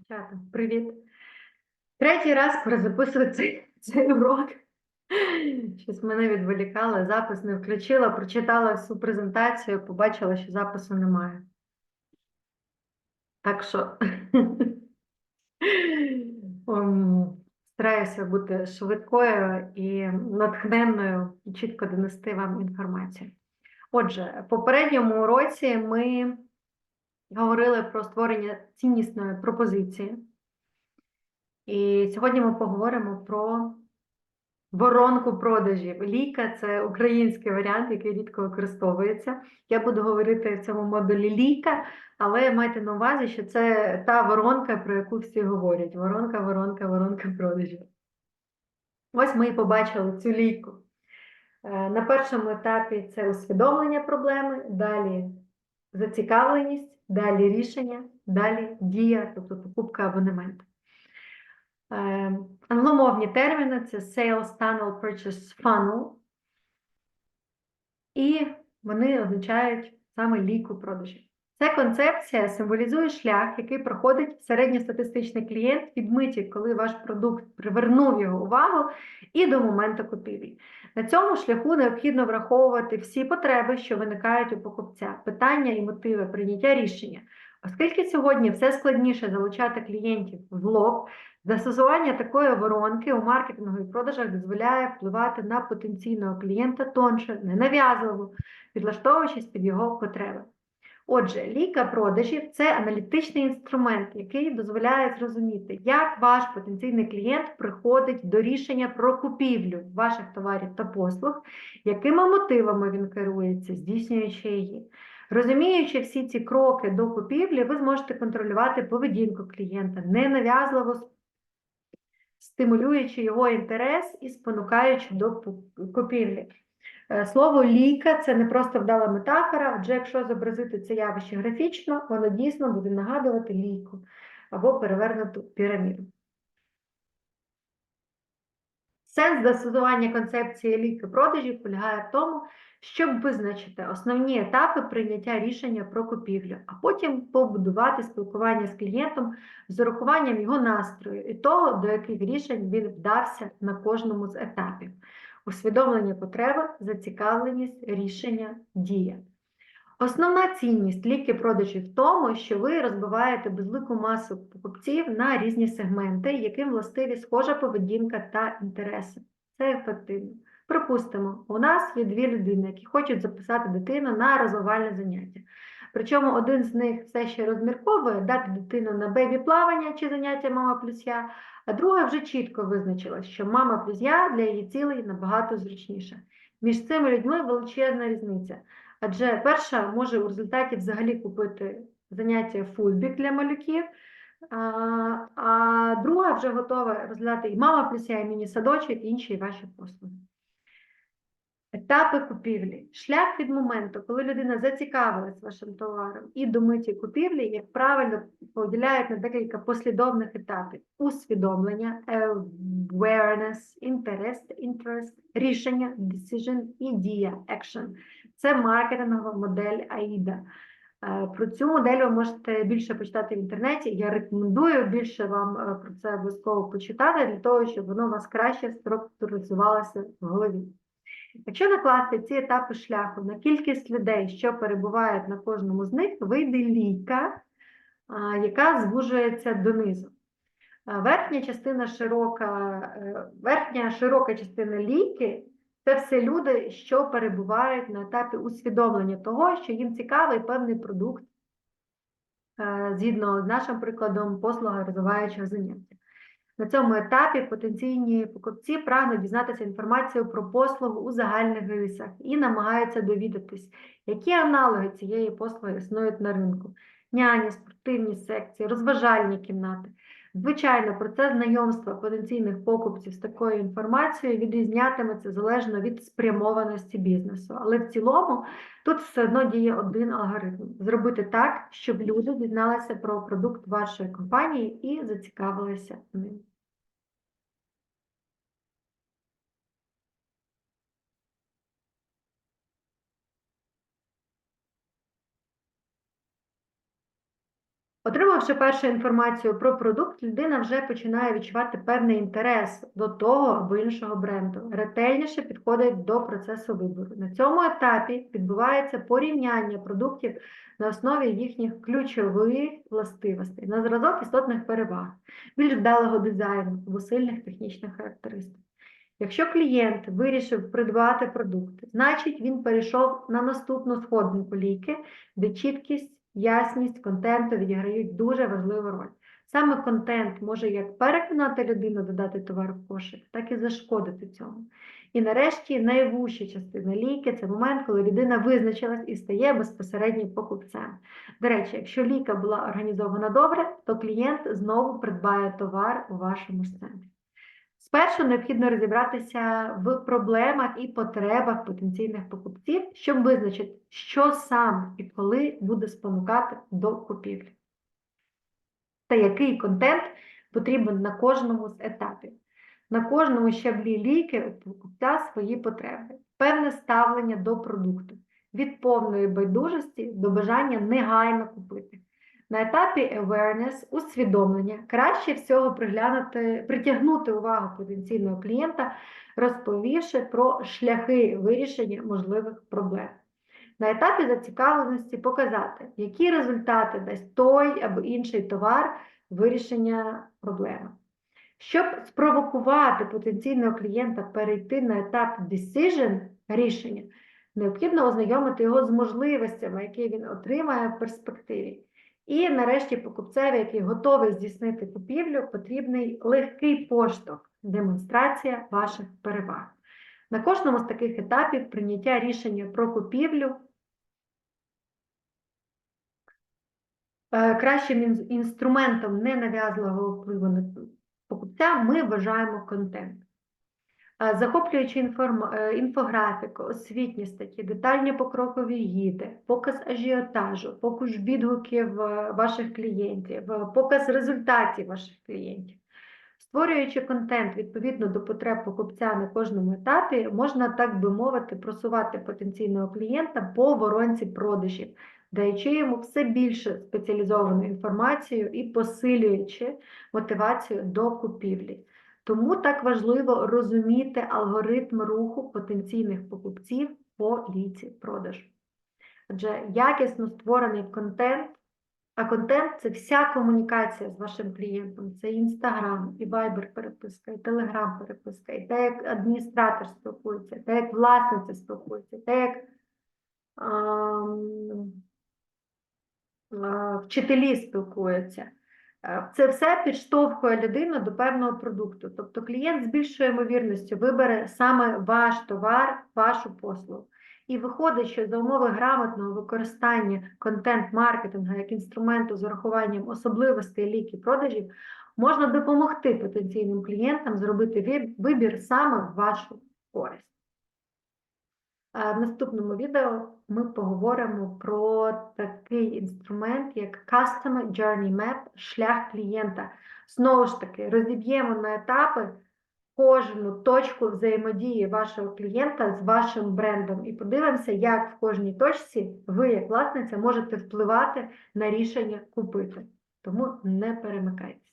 Дівчата, привіт. Третій раз перезаписую цей, цей урок. Щось мене відволікало, запис не включила, прочитала всю презентацію, побачила, що запису немає. Так що стараюся бути швидкою і натхненною і чітко донести вам інформацію. Отже, в попередньому уроці ми говорили про створення ціннісної пропозиції. І сьогодні ми поговоримо про воронку продажів. Ліка це український варіант, який рідко використовується. Я буду говорити в цьому модулі ліка, але майте на увазі, що це та воронка, про яку всі говорять. Воронка, воронка, воронка продажів. Ось ми і побачили цю лійку. Е, На першому етапі це усвідомлення проблеми, далі зацікавленість, далі рішення, далі дія, тобто покупка абонемента. Е, Англомовні терміни це Sales Tunnel Purchase Funnel, і вони означають саме ліку продажів. Ця концепція символізує шлях, який проходить середньостатистичний клієнт від миті, коли ваш продукт привернув його увагу, і до моменту купівлі. На цьому шляху необхідно враховувати всі потреби, що виникають у покупця, питання і мотиви прийняття рішення. Оскільки сьогодні все складніше залучати клієнтів в лоб, застосування такої воронки у маркетингу і продажах дозволяє впливати на потенційного клієнта тонше, ненав'язливо, підлаштовуючись під його потреби. Отже, ліка продажів це аналітичний інструмент, який дозволяє зрозуміти, як ваш потенційний клієнт приходить до рішення про купівлю ваших товарів та послуг, якими мотивами він керується, здійснюючи її. Розуміючи всі ці кроки до купівлі, ви зможете контролювати поведінку клієнта, ненав'язливо стимулюючи його інтерес і спонукаючи до купівлі. Е, Слово ліка це не просто вдала метафора, адже якщо зобразити це явище графічно, воно дійсно буде нагадувати лійку або перевернуту піраміду. Сенс застосування концепції ліки продажів полягає в тому, щоб визначити основні етапи прийняття рішення про купівлю, а потім побудувати спілкування з клієнтом з урахуванням його настрою і того, до яких рішень він вдався на кожному з етапів. Усвідомлення потреби, зацікавленість, рішення, дія. Основна цінність ліки продажів в тому, що ви розбиваєте безлику масу покупців на різні сегменти, яким властиві схожа поведінка та інтереси. Це ефективно. Припустимо, у нас є дві людини, які хочуть записати дитину на розвивальне заняття. Причому один з них все ще розмірковує дати дитину на бебі-плавання чи заняття мама плюс я, а друга вже чітко визначила, що мама плюс я для її цілей набагато зручніша. Між цими людьми величезна різниця. Адже перша може у результаті взагалі купити заняття футбік для малюків, а, а друга вже готова розглядати і мама плюс я, і міні-садочок, і інші ваші послуги. Етапи купівлі. Шлях від моменту, коли людина зацікавилась вашим товаром, і до миті купівлі, як правильно, поділяють на декілька послідовних етапів: усвідомлення, awareness, interest, interest, рішення, decision і дія, action. Це маркетингова модель AIDA. Е, Про цю модель ви можете більше почитати в інтернеті. Я рекомендую більше вам е, про це обов'язково почитати, для того, щоб воно у вас краще структуризувалося в голові. Якщо накласти ці етапи шляху на кількість людей, що перебувають на кожному з них, вийде ліка, яка звужується донизу. Верхня частина широка, е, верхня широка частина ліки це все люди, що перебувають на етапі усвідомлення того, що їм цікавий певний продукт, е, згідно з нашим прикладом, послуга розвиваючого заняття. На цьому етапі потенційні покупці прагнуть дізнатися інформацію про послугу у загальних рисах і намагаються довідатись, які аналоги цієї послуги існують на ринку: няні, спортивні секції, розважальні кімнати. Звичайно, процес знайомства потенційних покупців з такою інформацією відрізнятиметься залежно від спрямованості бізнесу. Але в цілому тут все одно діє один алгоритм: зробити так, щоб люди дізналися про продукт вашої компанії і зацікавилися ним. Отримавши першу інформацію про продукт, людина вже починає відчувати певний інтерес до того або іншого бренду, ретельніше підходить до процесу вибору. На цьому етапі відбувається порівняння продуктів на основі їхніх ключових властивостей, на зразок істотних переваг, більш вдалого дизайну або сильних технічних характеристик. Якщо клієнт вирішив придбати продукт, значить він перейшов на наступну сходинку ліки, де чіткість, ясність контенту відіграють дуже важливу роль. Саме контент може як переконати людину додати товар в кошик, так і зашкодити цьому. І нарешті найвужча частина ліки це момент, коли людина визначилась і стає безпосередньо покупцем. До речі, якщо ліка була організована добре, то клієнт знову придбає товар у вашому центрі. Спершу необхідно розібратися в проблемах і потребах потенційних покупців, щоб визначити, що сам і коли буде спонукати до купівлі. Та який контент потрібен на кожному з етапів. На кожному щаблі ліки у покупця свої потреби, певне ставлення до продукту, від повної байдужості до бажання негайно купити. На етапі awareness, усвідомлення, краще всього приглянути, притягнути увагу потенційного клієнта, розповівши про шляхи вирішення можливих проблем. На етапі зацікавленості показати, які результати дасть той або інший товар вирішення проблеми. Щоб спровокувати потенційного клієнта перейти на етап decision рішення, необхідно ознайомити його з можливостями, які він отримає в перспективі. І нарешті покупцеві, який готовий здійснити купівлю, потрібний легкий поштовх, демонстрація ваших переваг. На кожному з таких етапів прийняття рішення про купівлю е, кращим інструментом ненав'язливого впливу на покупця ми вважаємо контент. Захоплюючи е, інфографіку, освітні статті, детальні покрокові гіди, показ ажіотажу, показ відгуків е, ваших клієнтів, е, показ результатів ваших клієнтів. Створюючи контент відповідно до потреб покупця на кожному етапі, можна, так би мовити, просувати потенційного клієнта по воронці продажів, даючи йому все більше спеціалізовану інформацію і посилюючи мотивацію до купівлі. Тому так важливо розуміти алгоритм руху потенційних покупців по ліці продажу. Адже якісно створений контент, а контент це вся комунікація з вашим клієнтом. Це і Instagram, і Viber переписка, і Telegram переписка, і те, як адміністратор спілкується, те, як власниця спілкується, те, як ам, а, вчителі спілкуються. Е, Це все підштовхує людину до певного продукту. Тобто клієнт з більшою ймовірністю вибере саме ваш товар, вашу послугу. І виходить, що за умови грамотного використання контент-маркетингу як інструменту з урахуванням особливостей ліки продажів, можна допомогти потенційним клієнтам зробити вибір саме в вашу користь. В наступному відео ми поговоримо про такий інструмент, як Customer Journey Map, шлях клієнта. Знову ж таки, розіб'ємо на етапи кожну точку взаємодії вашого клієнта з вашим брендом і подивимося, як в кожній точці ви, як власниця, можете впливати на рішення купити. Тому не перемикайтеся.